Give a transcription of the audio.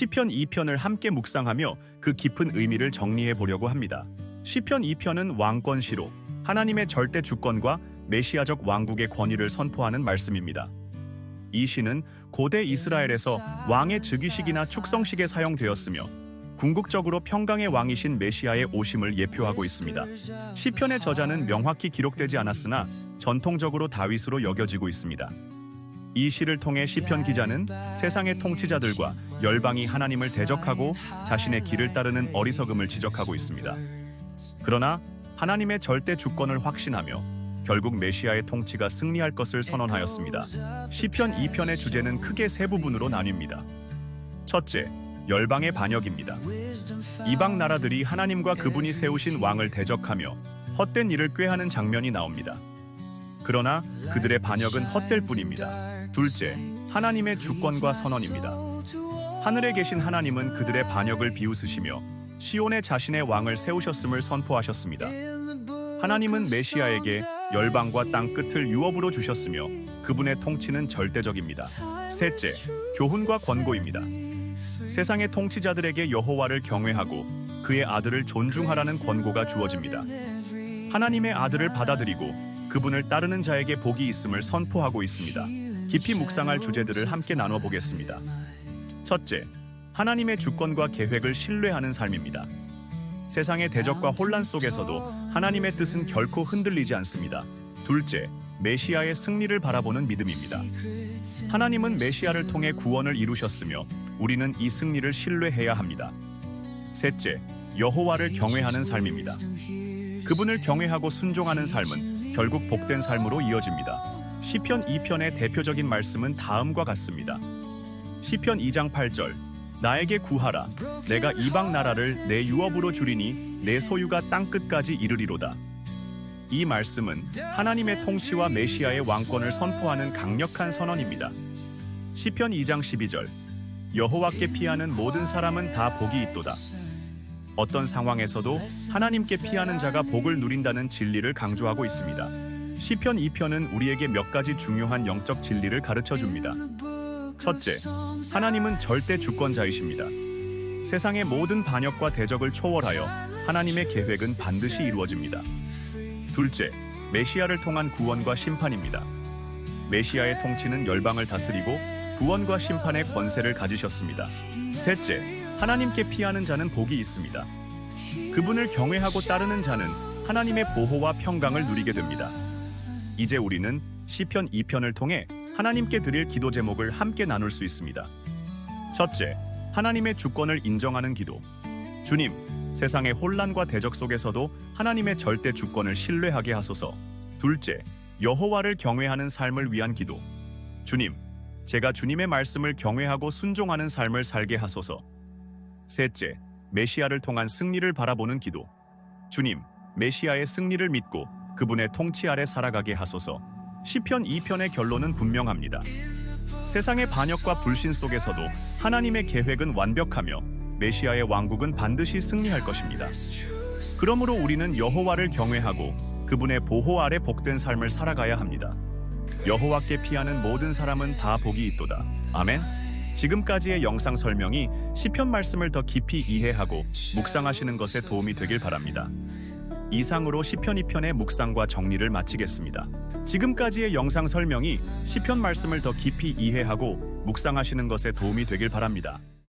시편 2편을 함께 묵상하며 그 깊은 의미를 정리해 보려고 합니다. 시편 2편은 왕권 시로 하나님의 절대 주권과 메시아적 왕국의 권위를 선포하는 말씀입니다. 이 시는 고대 이스라엘에서 왕의 즉위식이나 축성식에 사용되었으며 궁극적으로 평강의 왕이신 메시아의 오심을 예표하고 있습니다. 시편의 저자는 명확히 기록되지 않았으나 전통적으로 다윗으로 여겨지고 있습니다. 이 시를 통해 시편 기자는 세상의 통치자들과 열방이 하나님을 대적하고 자신의 길을 따르는 어리석음을 지적하고 있습니다. 그러나 하나님의 절대 주권을 확신하며 결국 메시아의 통치가 승리할 것을 선언하였습니다. 시편 2편의 주제는 크게 세 부분으로 나뉩니다. 첫째, 열방의 반역입니다. 이방 나라들이 하나님과 그분이 세우신 왕을 대적하며 헛된 일을 꾀하는 장면이 나옵니다. 그러나 그들의 반역은 헛될 뿐입니다. 둘째, 하나님의 주권과 선언입니다. 하늘에 계신 하나님은 그들의 반역을 비웃으시며 시온에 자신의 왕을 세우셨음을 선포하셨습니다. 하나님은 메시아에게 열방과 땅 끝을 유업으로 주셨으며 그분의 통치는 절대적입니다. 셋째, 교훈과 권고입니다. 세상의 통치자들에게 여호와를 경외하고 그의 아들을 존중하라는 권고가 주어집니다. 하나님의 아들을 받아들이고 그분을 따르는 자에게 복이 있음을 선포하고 있습니다. 깊이 묵상할 주제들을 함께 나눠 보겠습니다. 첫째, 하나님의 주권과 계획을 신뢰하는 삶입니다. 세상의 대적과 혼란 속에서도 하나님의 뜻은 결코 흔들리지 않습니다. 둘째, 메시아의 승리를 바라보는 믿음입니다. 하나님은 메시아를 통해 구원을 이루셨으며 우리는 이 승리를 신뢰해야 합니다. 셋째, 여호와를 경외하는 삶입니다. 그분을 경외하고 순종하는 삶은 결국 복된 삶으로 이어집니다. 시편 2편의 대표적인 말씀은 다음과 같습니다. 시편 2장 8절 나에게 구하라 내가 이방 나라를 내 유업으로 주리니 내 소유가 땅 끝까지 이르리로다. 이 말씀은 하나님의 통치와 메시아의 왕권을 선포하는 강력한 선언입니다. 시편 2장 12절 여호와께 피하는 모든 사람은 다 복이 있도다. 어떤 상황에서도 하나님께 피하는 자가 복을 누린다는 진리를 강조하고 있습니다. 시편 2편은 우리에게 몇 가지 중요한 영적 진리를 가르쳐 줍니다. 첫째, 하나님은 절대 주권자이십니다. 세상의 모든 반역과 대적을 초월하여 하나님의 계획은 반드시 이루어집니다. 둘째, 메시아를 통한 구원과 심판입니다. 메시아의 통치는 열방을 다스리고 구원과 심판의 권세를 가지셨습니다. 셋째, 하나님께 피하는 자는 복이 있습니다. 그분을 경외하고 따르는 자는 하나님의 보호와 평강을 누리게 됩니다. 이제 우리는 시편 2편을 통해 하나님께 드릴 기도 제목을 함께 나눌 수 있습니다. 첫째, 하나님의 주권을 인정하는 기도. 주님, 세상의 혼란과 대적 속에서도 하나님의 절대 주권을 신뢰하게 하소서. 둘째, 여호와를 경외하는 삶을 위한 기도. 주님, 제가 주님의 말씀을 경외하고 순종하는 삶을 살게 하소서. 셋째, 메시아를 통한 승리를 바라보는 기도. 주님, 메시아의 승리를 믿고 그분의 통치 아래 살아가게 하소서. 시편 2편의 결론은 분명합니다. 세상의 반역과 불신 속에서도 하나님의 계획은 완벽하며 메시아의 왕국은 반드시 승리할 것입니다. 그러므로 우리는 여호와를 경외하고 그분의 보호 아래 복된 삶을 살아가야 합니다. 여호와께 피하는 모든 사람은 다 복이 있도다. 아멘. 지금까지의 영상 설명이 시편 말씀을 더 깊이 이해하고 묵상하시는 것에 도움이 되길 바랍니다. 이상으로 시편 2편의 묵상과 정리를 마치겠습니다. 지금까지의 영상 설명이 시편 말씀을 더 깊이 이해하고 묵상하시는 것에 도움이 되길 바랍니다.